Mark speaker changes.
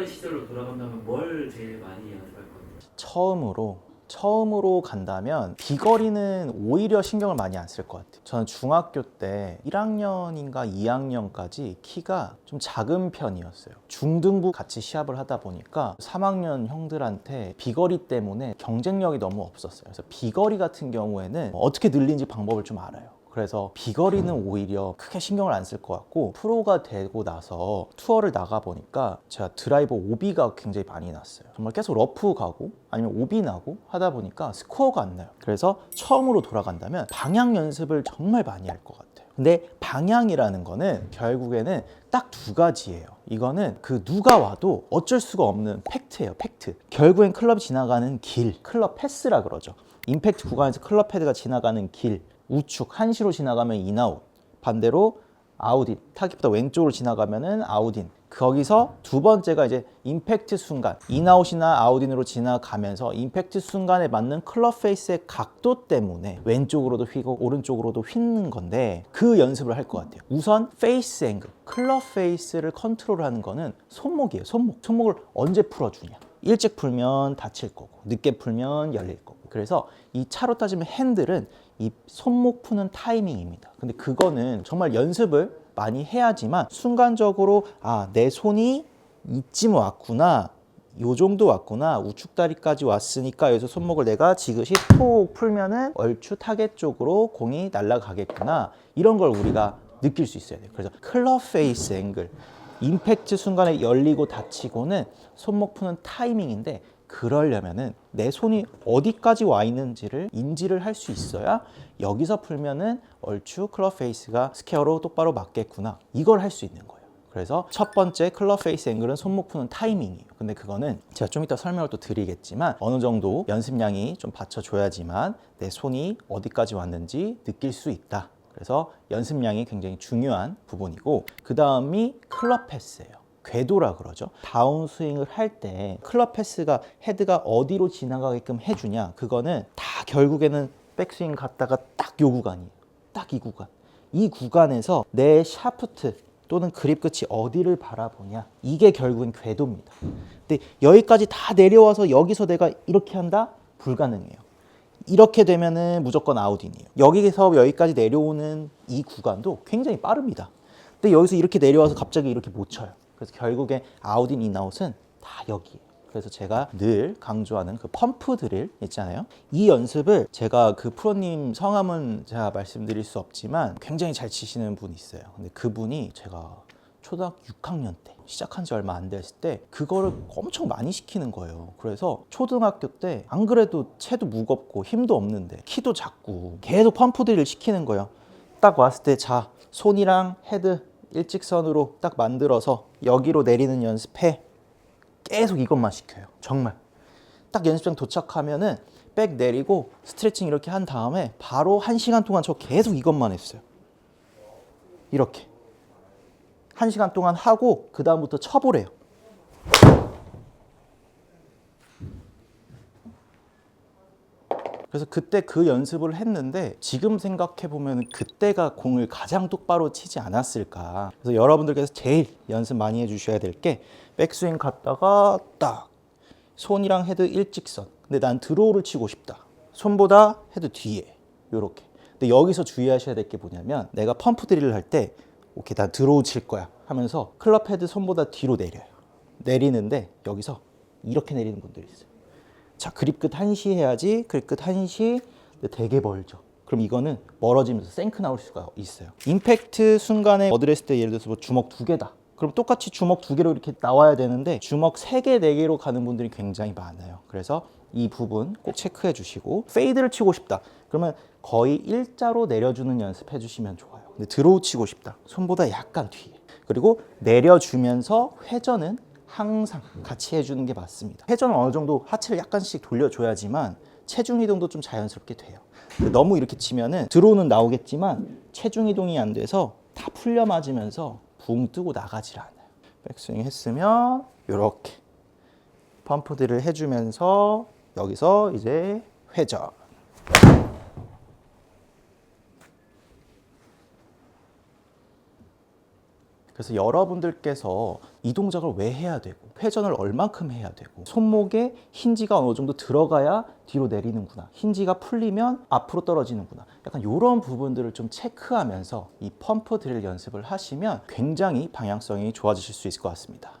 Speaker 1: 원래대로 돌아간다면 뭘 제일 많이 연습할 건가요?
Speaker 2: 처음으로 처음으로 간다면 비거리는 오히려 신경을 많이 안 쓸 것 같아요. 저는 중학교 때 1학년인가 2학년까지 키가 좀 작은 편이었어요. 중등부 같이 시합을 하다 보니까 3학년 형들한테 비거리 때문에 경쟁력이 너무 없었어요. 그래서 비거리 같은 경우에는 어떻게 늘리는지 방법을 좀 알아요. 그래서 비거리는 오히려 크게 신경을 안 쓸 것 같고 프로가 되고 나서 투어를 나가 보니까 제가 드라이버 오비가 굉장히 많이 났어요. 정말 계속 러프 가고 아니면 오비 나고 하다 보니까 스코어가 안 나요. 그래서 처음으로 돌아간다면 방향 연습을 정말 많이 할 것 같아요. 근데 방향이라는 거는 결국에는 딱 두 가지예요. 이거는 그 누가 와도 어쩔 수가 없는 팩트예요, 팩트. 결국엔 클럽이 지나가는 길, 클럽 패스라 그러죠. 임팩트 구간에서 클럽 패드가 지나가는 길, 우측 한시로 지나가면 인아웃 반대로 아웃인 타깃보다 왼쪽으로 지나가면은 아웃인. 거기서 두 번째가 이제 임팩트 순간 인아웃이나 아웃인으로 지나가면서 임팩트 순간에 맞는 클럽 페이스의 각도 때문에 왼쪽으로도 휘고 오른쪽으로도 휘는 건데 그 연습을 할 것 같아요. 우선 페이스 앵글 클럽 페이스를 컨트롤하는 거는 손목이에요 손목. 손목을 언제 풀어주냐 일찍 풀면 다칠 거고 늦게 풀면 열릴 거고 그래서 이 차로 따지면 핸들은 이 손목 푸는 타이밍입니다. 근데 그거는 정말 연습을 많이 해야지만 순간적으로 아, 내 손이 이쯤 왔구나. 요 정도 왔구나. 우측 다리까지 왔으니까 여기서 손목을 내가 지그시 톡 풀면은 얼추 타겟 쪽으로 공이 날아가겠구나. 이런 걸 우리가 느낄 수 있어야 돼요. 그래서 클럽 페이스 앵글 임팩트 순간에 열리고 닫히고는 손목 푸는 타이밍인데 그러려면은 내 손이 어디까지 와 있는지를 인지를 할 수 있어야 여기서 풀면은 얼추 클럽 페이스가 스퀘어로 똑바로 맞겠구나 이걸 할 수 있는 거예요. 그래서 첫 번째 클럽 페이스 앵글은 손목 푸는 타이밍이에요. 근데 그거는 제가 좀 이따 설명을 또 드리겠지만 어느 정도 연습량이 좀 받쳐줘야지만 내 손이 어디까지 왔는지 느낄 수 있다. 그래서 연습량이 굉장히 중요한 부분이고 그 다음이 클럽 패스예요. 궤도라 그러죠. 다운 스윙을 할 때 클럽 패스가 헤드가 어디로 지나가게끔 해주냐. 그거는 다 결국에는 백스윙 갔다가 딱 요 구간이에요. 딱 이 구간. 이 구간에서 내 샤프트 또는 그립 끝이 어디를 바라보냐. 이게 결국엔 궤도입니다. 근데 여기까지 다 내려와서 여기서 내가 이렇게 한다? 불가능해요. 이렇게 되면은 무조건 아웃인이에요. 여기서 여기까지 내려오는 이 구간도 굉장히 빠릅니다. 근데 여기서 이렇게 내려와서 갑자기 이렇게 못 쳐요. 그래서 결국에 아웃인 인아웃은 다 여기예요. 그래서 제가 늘 강조하는 그 펌프 드릴 있잖아요. 이 연습을 제가 그 프로님 성함은 제가 말씀드릴 수 없지만 굉장히 잘 치시는 분이 있어요. 근데 그분이 제가 초등학교 6학년 때 시작한 지 얼마 안 됐을 때 그거를 엄청 많이 시키는 거예요. 그래서 초등학교 때 안 그래도 채도 무겁고 힘도 없는데 키도 작고 계속 펌프 드릴 시키는 거예요. 딱 왔을 때 자 손이랑 헤드 일직선으로 딱 만들어서 여기로 내리는 연습해. 계속 이것만 시켜요. 정말. 딱 연습장 도착하면은 백 내리고 스트레칭 이렇게 한 다음에 바로 한 시간 동안 저 계속 이것만 했어요. 이렇게. 한 시간 동안 하고 그 다음부터 쳐보래요. 그래서 그때 그 연습을 했는데 지금 생각해 보면 그때가 공을 가장 똑바로 치지 않았을까. 그래서 여러분들께서 제일 연습 많이 해주셔야 될 게 백스윙 갔다가 딱 손이랑 헤드 일직선. 근데 난 드로우를 치고 싶다. 손보다 헤드 뒤에 요렇게. 근데 여기서 주의하셔야 될 게 뭐냐면 내가 펌프 드릴을 할때 오케이 난 드로우 칠 거야 하면서 클럽 헤드 손보다 뒤로 내려요. 내리는데 여기서 이렇게 내리는 분들이 있어요. 자 그립 끝 한시 해야지 그립 끝 한시 근데 되게 멀죠. 그럼 이거는 멀어지면서 생크 나올 수가 있어요. 임팩트 순간에 어드레스 때 예를 들어서 뭐 주먹 두 개다. 그럼 똑같이 주먹 두 개로 이렇게 나와야 되는데 주먹 세 개, 네 개로 가는 분들이 굉장히 많아요. 그래서 이 부분 꼭 체크해 주시고 페이드를 치고 싶다. 그러면 거의 일자로 내려주는 연습 해 주시면 좋아요 치고 싶다 손보다 약간 뒤에 그리고 내려주면서 회전은 항상 같이 해주는 게 맞습니다. 회전은 어느 정도 하체를 약간씩 돌려줘야지만 체중 이동도 좀 자연스럽게 돼요. 너무 이렇게 치면은 드로우는 나오겠지만 체중 이동이 안 돼서 다 풀려 맞으면서 붕 뜨고 나가질 않아요. 백스윙 했으면 이렇게 펌프들을 해주면서 여기서 이제 회전. 그래서 여러분들께서 이 동작을 왜 해야 되고 회전을 얼만큼 해야 되고 손목에 힌지가 어느 정도 들어가야 뒤로 내리는구나 힌지가 풀리면 앞으로 떨어지는구나 약간 이런 부분들을 좀 체크하면서 이 펌프 드릴 연습을 하시면 굉장히 방향성이 좋아지실 수 있을 것 같습니다